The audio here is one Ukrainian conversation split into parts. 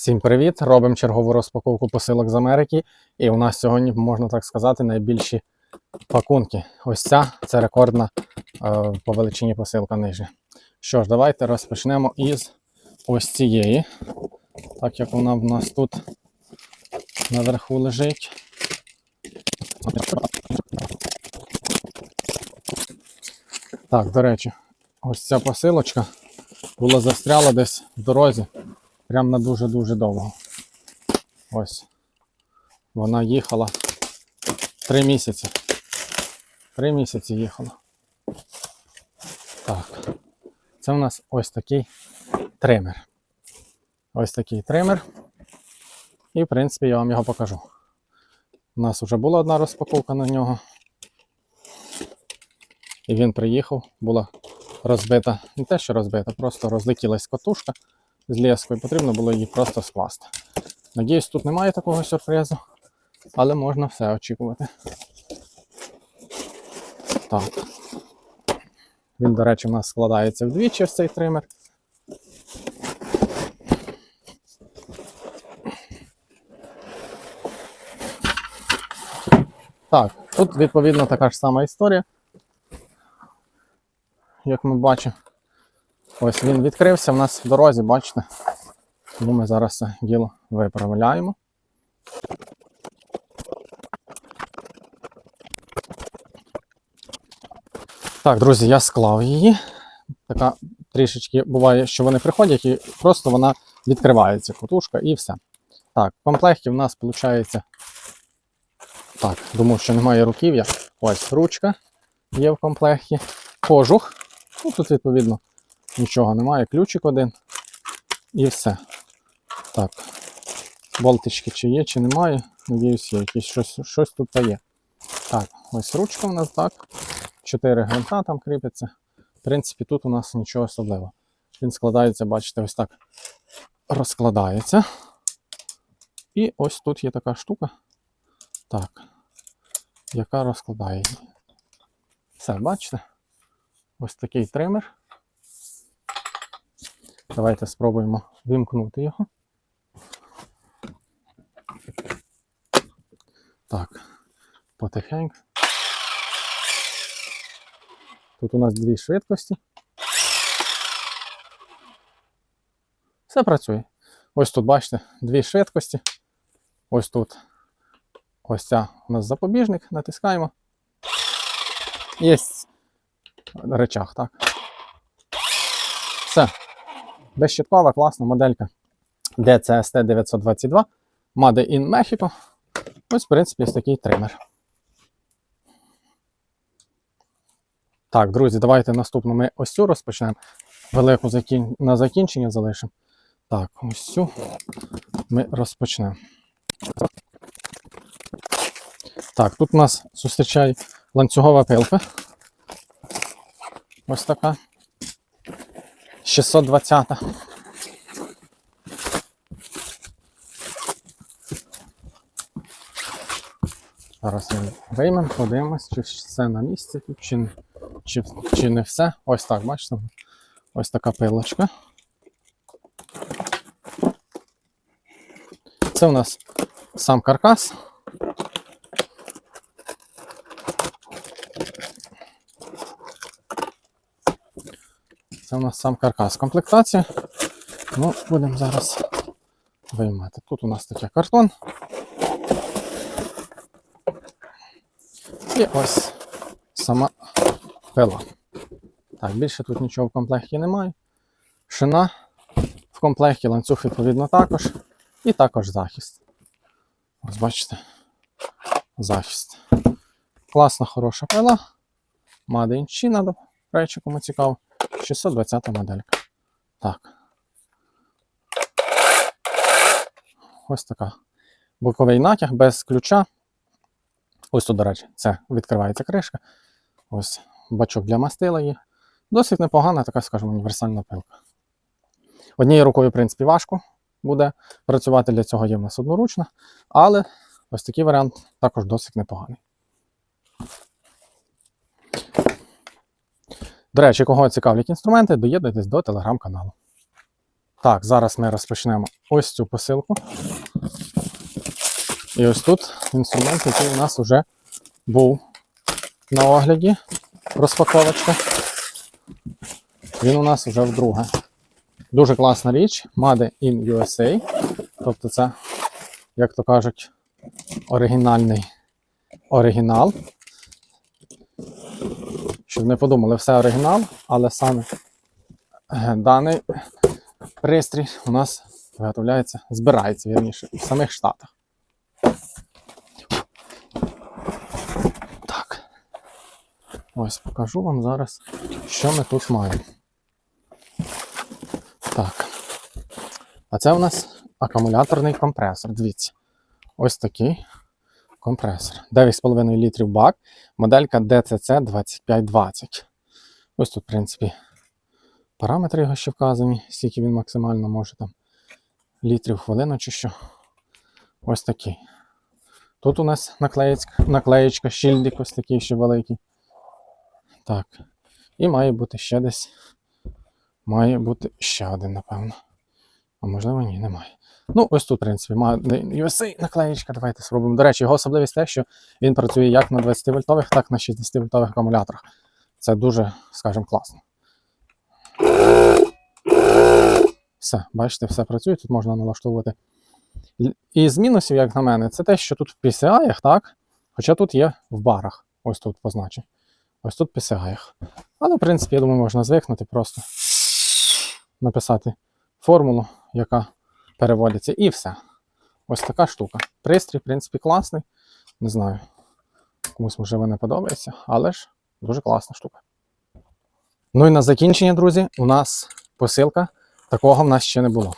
Всім привіт! Робимо чергову розпаковку посилок з Америки. І у нас сьогодні, можна так сказати, найбільші пакунки. Ось ця це рекордна е, по величині посилка нижня. Що ж, давайте розпочнемо із ось цієї. Так як вона в нас тут наверху лежить. Так, до речі, ось ця посилочка була застряла десь в дорозі. Прям на дуже-дуже довго. Ось. Вона їхала три місяці. Три місяці їхала. Так. Це у нас ось такий тример. Ось такий тример. І, в принципі, я вам його покажу. У нас вже була одна розпаковка на нього. І він приїхав, була розбита, не те, що розбита, просто розлетілась катушка з лескою, потрібно було її просто скласти. Надіюсь, тут немає такого сюрпризу, але можна все очікувати. Так. Він, до речі, у нас складається вдвічі ось цей тример. Так, тут відповідно така ж сама історія. Як ми бачимо. Ось він відкрився в нас в дорозі, бачите? Тому ми зараз це діло виправляємо. Так, друзі, я склав її. Така трішечки буває, що вони приходять і просто вона відкривається, котушка і все. Так, в комплекті в нас виходить. Так, думаю, що немає руків'я. Ось ручка є в комплекті. Кожух. Ну, тут, відповідно, нічого немає. Ключик один. І все. Так. Болтички чи є, чи немає. Надіюсь, є. Якісь щось, щось тут є. Так, ось ручка у нас так. Чотири гвинта там кріпиться. В принципі, тут у нас нічого особливого. Він складається, бачите, ось так розкладається. І ось тут є така штука. Так. Яка розкладає її. Все, бачите? Ось такий тример. Давайте спробуємо вимкнути його. Так, потихеньку. Тут у нас дві швидкості. Все працює. Ось тут, бачите, дві швидкості. Ось тут. Ось ця у нас запобіжник, натискаємо. Є речах, так. Все. Безщиткова, класна моделька DCST 922 Made in Mexico. Ось, в принципі, ось такий тример. Так, друзі, давайте наступну ми ось цю розпочнемо. Велику закін... на закінчення залишимо. Так, ось цю ми розпочнемо. Так, тут у нас зустрічає ланцюгова пилка. Ось така. 620. Зараз ми виймемо, подивимось, чи все на місці чи, чи, чи не все. Ось так, бачите? Ось така пилочка. Це у нас сам каркас. Це у нас сам каркас. Комплектація. Ну, будемо зараз виймати. Тут у нас такий картон. І ось сама пила. Так, більше тут нічого в комплекті немає. Шина в комплекті, ланцюг, відповідно, також. І також захист. Ось бачите. Захист. Класна, хороша пила. Made in China, до речі, кому цікаво. 620 моделька. Так. Ось така. Боковий натяг без ключа. Ось тут, до речі, це відкривається кришка. Ось бачок для мастила є. Досить непогана, така, скажімо, універсальна пилка. Однією рукою, в принципі, важко буде працювати для цього є в нас одноручна, але ось такий варіант також досить непоганий. До речі, кого цікавлять інструменти, доєднуйтесь до телеграм-каналу. Так, зараз ми розпочнемо ось цю посилку. І ось тут інструмент, який у нас вже був на огляді. Розпаковочка. Він у нас вже вдруге. Дуже класна річ. Made in USA. Тобто це, як то кажуть, оригінальний оригінал. Щоб не подумали, все оригінал, але саме е, даний пристрій у нас виготовляється, збирається вірніше в самих Штатах. Так. Ось покажу вам зараз, що ми тут маємо. Так. А це у нас акумуляторний компресор. Дивіться. Ось такий компресор. 9,5 літрів бак. Моделька DCC 2520. Ось тут, в принципі, параметри його ще вказані, скільки він максимально може там літрів хвилину чи що. Ось такий. Тут у нас наклеєчка, наклеєчка, щільдик ось такий ще великий. Так. І має бути ще десь. Має бути ще один, напевно. А можливо, ні, немає. Ну, ось тут, в принципі, має USA наклеєчка. Давайте спробуємо. До речі, його особливість те, що він працює як на 20 вольтових, так і на 60 вольтових акумуляторах. Це дуже, скажімо, класно. Все, бачите, все працює, тут можна налаштовувати. І з мінусів, як на мене, це те, що тут в PCI, так? Хоча тут є в барах. Ось тут позначив. Ось тут PCI. Але, в принципі, я думаю, можна звикнути просто написати формулу, яка переводиться, і все. Ось така штука. Пристрій, в принципі, класний. Не знаю, комусь можливо не подобається, але ж дуже класна штука. Ну і на закінчення, друзі, у нас посилка. Такого в нас ще не було.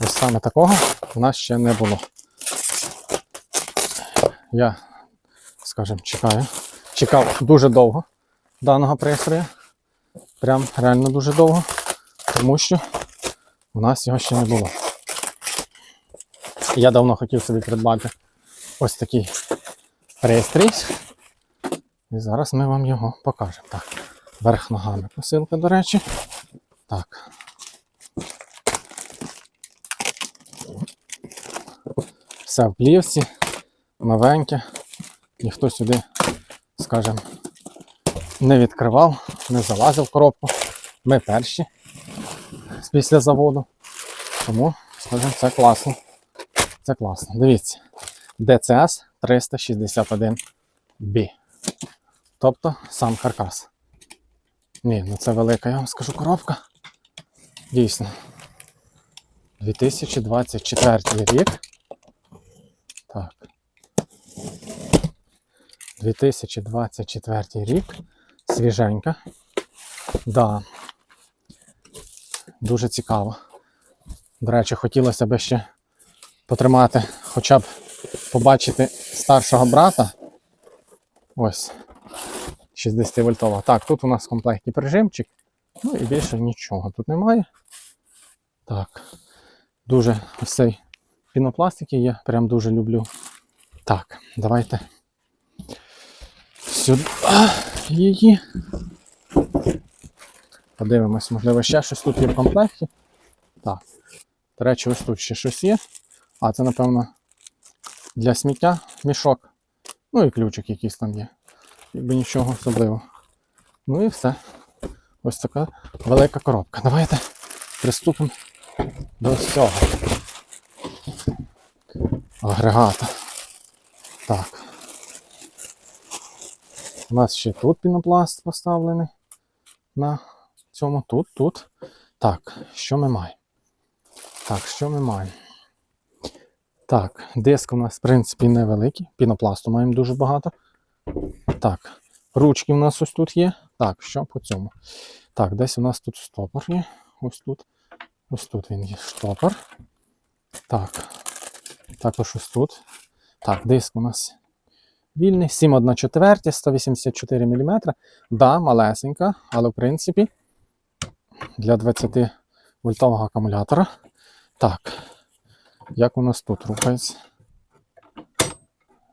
Ось саме такого в нас ще не було. Я, скажімо, чекаю. Чекав дуже довго даного пристрою. Прям реально дуже довго. Тому що у нас його ще не було. Я давно хотів собі придбати ось такий пристрій. І зараз ми вам його покажемо. Так, верх ногами посилка, до речі. Так. Все в плівці, новеньке. Ніхто сюди, скажімо, не відкривав, не залазив коробку. Ми перші після заводу. Тому, скажімо, це класно. Це класно. Дивіться. DCS 361B. Тобто сам каркас. Ні, ну це велика, я вам скажу, коробка. Дійсно. 2024 рік. Так. 2024 рік. Свіженька. Да. Дуже цікаво. До речі, хотілося б ще потримати, хоча б побачити старшого брата. Ось. 60 вольтова. Так, тут у нас в комплекті прижимчик. Ну і більше нічого тут немає. Так. Дуже ось цей пінопластик я прям дуже люблю. Так, давайте сюди її. Подивимось, можливо, ще щось тут є в комплекті. Так. До речі, ось тут ще щось є. А це, напевно, для сміття мішок. Ну і ключик якийсь там є. Якби нічого особливого. Ну і все. Ось така велика коробка. Давайте приступимо до цього. Агрегата. Так. У нас ще тут пінопласт поставлений на цьому тут, тут. Так, що ми маємо? Так, що ми маємо? Так, диск у нас, в принципі, невеликий. Пінопласту маємо дуже багато. Так, ручки у нас ось тут є. Так, що по цьому? Так, десь у нас тут стопор є. Ось тут. Ось тут він є штопор. Так. Також ось тут. Так, диск у нас вільний. 7,1 четверті, 184 мм. Да, малесенька, але в принципі для 20 вольтового акумулятора. Так, як у нас тут рухається?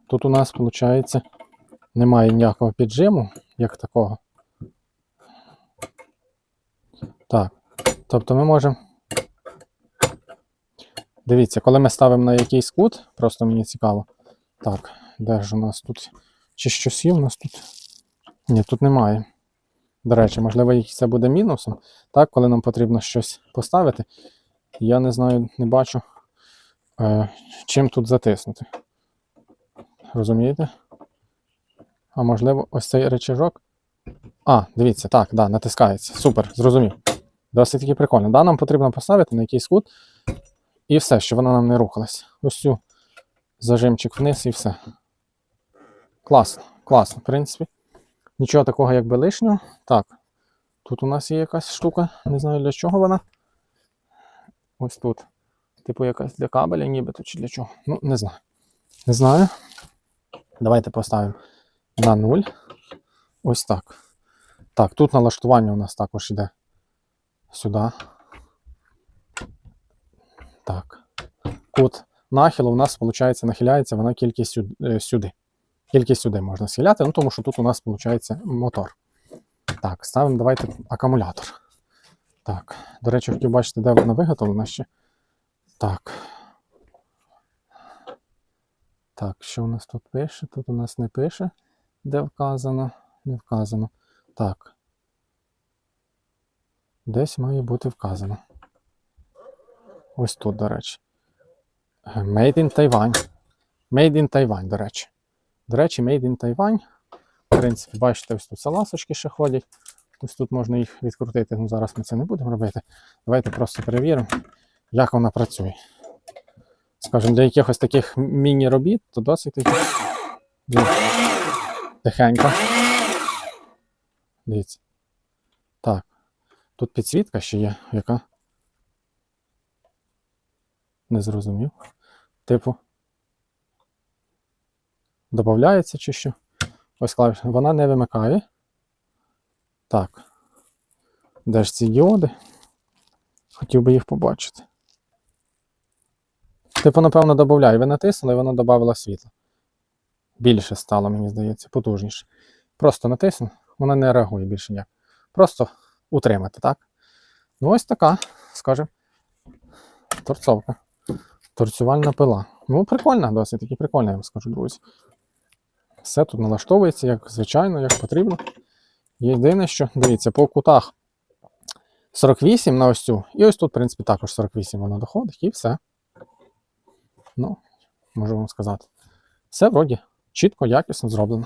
Тут у нас, виходить, немає ніякого піджиму, як такого. Так, тобто ми можемо Дивіться, коли ми ставимо на якийсь кут, просто мені цікаво. Так, де ж у нас тут? Чи щось є у нас тут? Ні, тут немає. До речі, можливо, це буде мінусом. Так, коли нам потрібно щось поставити, я не знаю, не бачу, е, чим тут затиснути. Розумієте? А можливо, ось цей речажок. А, дивіться, так, да, натискається. Супер, зрозумів. Досить таки прикольно. Да, нам потрібно поставити на якийсь кут і все, щоб вона нам не рухалась. Ось цю зажимчик вниз і все. Класно, класно, в принципі. Нічого такого, якби лишнього. Так, тут у нас є якась штука, не знаю для чого вона. Ось тут. Типу якась для кабеля, нібито чи для чого. Ну, не знаю. Не знаю. Давайте поставимо на 0. Ось так. Так, тут налаштування у нас також йде сюди. Так. Кут нахилу у нас, виходить, нахиляється вона тільки сюди. Е, сюди. Можна схиляти, ну тому що тут у нас виходить мотор. Так, ставимо давайте акумулятор. Так, до речі, хотів бачити, де вона виготовлена ще. Так. Так, що у нас тут пише? Тут у нас не пише, де вказано, не вказано. Так. Десь має бути вказано. Ось тут, до речі. Е, Made in Taiwan. Made in Taiwan, до речі. До речі, Made in Taiwan. В принципі, бачите, ось тут саласочки ще ходять. Ось тут можна їх відкрутити. Ну, зараз ми це не будемо робити. Давайте просто перевіримо, як вона працює. Скажімо, для якихось таких міні-робіт, то досить таки ну, тихенько. Дивіться. Так. Тут підсвітка ще є, яка. Не зрозумів. Типу. Додається чи що? Ось клавіша. Вона не вимикає. Так. Де ж ці діоди? Хотів би їх побачити. Типу, напевно, додає. Ви натиснули, і вона додала світло. Більше стало, мені здається, потужніше. Просто натисну, вона не реагує більше ніяк. Просто утримати, так? Ну, ось така, скажімо, торцовка. Торцювальна пила. Ну, прикольна, досить таки прикольна, я вам скажу, друзі. Все тут налаштовується, як звичайно, як потрібно. Єдине, що, дивіться, по кутах 48 на ось цю. І ось тут, в принципі, також 48 воно доходить, і все. Ну, можу вам сказати. Все вроді чітко, якісно зроблено.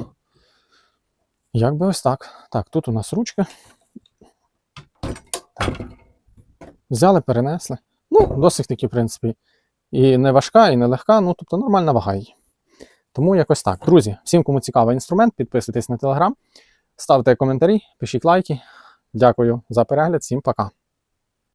Як би ось так. Так, тут у нас ручка. Так. Взяли, перенесли. Ну, досить таки, в принципі, і не важка, і не легка, ну, тобто нормальна вага її. Тому якось так. Друзі, всім, кому цікавий інструмент, підписуйтесь на телеграм, ставте коментарі, пишіть лайки. Дякую за перегляд, всім пока.